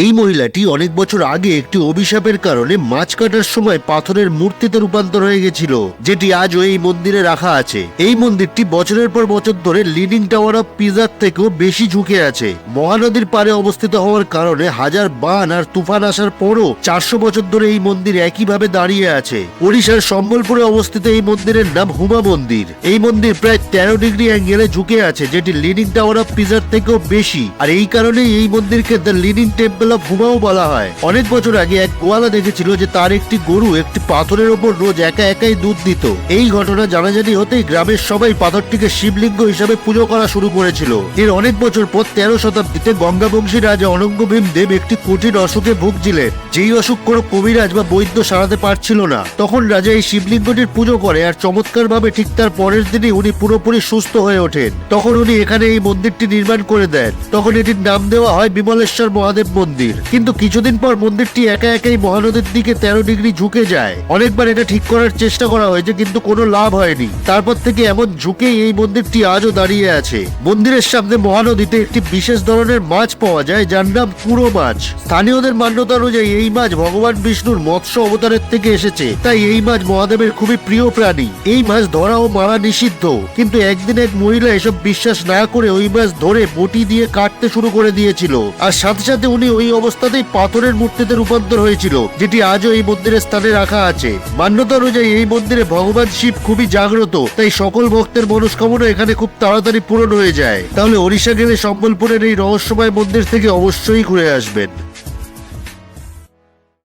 এই মহিলাটি অনেক বছর আগে একটি অভিশাপের কারণে মাছ কাটার সময় পাথরের মূর্তিতে রূপান্তর হয়ে গেছিল, যেটি আজও এই মন্দিরে রাখা আছে। এই মন্দিরটি বছরের পর বছর ধরে লিডিং টাওয়ার অফ পিজার থেকেও বেশি ঝুঁকে আছে। মহানদীর পারে অবস্থিত হওয়ার কারণে হাজার বান আর তুফান আসার পরও চারশো বছর ধরে এই মন্দির একইভাবে দাঁড়িয়ে আছে। ওড়িশার সম্বলপুরে অবস্থিত এই মন্দিরের নাম হুমা মন্দির। এই মন্দির প্রায় তেরো ডিগ্রি অ্যাঙ্গেলে ঝুঁকে আছে, যেটি লিডিং টাওয়ার অফ পিজার থেকেও বেশি। আর এই কারণেই এই মন্দিরকে দ্য লিডিং টেম্পল অফ হুমাও বলা হয়। অনেক বছর আগে এক গোয়ালা দেখেছিল যে তার একটি গরু একটি পাথরের ওপর রোজ একা একাই দুধ দিত। এই ঘটনা জানাজানি হতেই গ্রামের সবাই পাথরটিকে শিবলিঙ্গ হিসাবে পুজো করা শুরু করেছিল। এর অনেক বছর পর তেরো শতাব্দীতে গঙ্গাবংশী রাজা অনঙ্গ ভীমদেব একটি কঠিন অসুখে ভুগছিলেন, যেই অসুখ কোনো কবিরাজ বা বৈদ্য সারাতে পারছিল না। তখন রাজা এই শিবলিঙ্গটির পুজো করে আর চমৎকার ভাবে ঠিক তার পরের দিনই উনি পুরোপুরি সুস্থ হয়ে ওঠেন। তখন উনি এখানে এই মন্দিরটি নির্মাণ করে দেন। তখন এটির নাম দেওয়া হয় বিমলেশ্বর মহাদেব মন্দির। কিন্তু কিছুদিন পর মন্দিরটি একা একাই মহানদীর দিকে তেরো ডিগ্রি ঝুঁকে যায়। অনেকবার এটা ঠিক করার চেষ্টা করা হয়েছে, কিন্তু কোনো লাভ হয়নি। তারপর থেকে এমন ঝুঁকেই এই মন্দিরটি আজও দাঁড়িয়ে আছে। মন্দিরের সামনে মহানদীতে একটি বিশেষ ধরনের মাছ পাওয়া যায়, যার নাম পুরো মাছ। স্থানীয়দের মান্যতা অনুযায়ী এই মাছ ভগবান বিষ্ণুর মৎস্য অবতারের থেকে এসেছে। তাই এই মাছ মহাদেবের খুবই প্রিয় প্রাণী। এই মাছ ধরা ও মারা নিষিদ্ধ। কিন্তু একদিন এক মহিলা এসব বিশ্বাস না করে ওই মাছ ধরে বটি দিয়ে কাটতে শুরু করে দিয়েছিল। আর সাথে সাথে উনি ওই অবস্থাতেই পাথরের মূর্তিতে রূপান্তর হয়েছিল, যেটি আজও এই মন্দিরের স্থানে রাখা আছে। মান্যতা অনুযায়ী এই মন্দিরে ভগবান শিব খুবই জাগ্রত, তাই সকল ভক্তের মনস্কামনা এখানে খুব তাড়াতাড়ি পূরণ হয়ে যায়। তাহলে ওড়িশা গেলে সম্বলপুরের এই রহস্যময় মন্দির থেকে অবশ্যই ঘুরে আসবেন।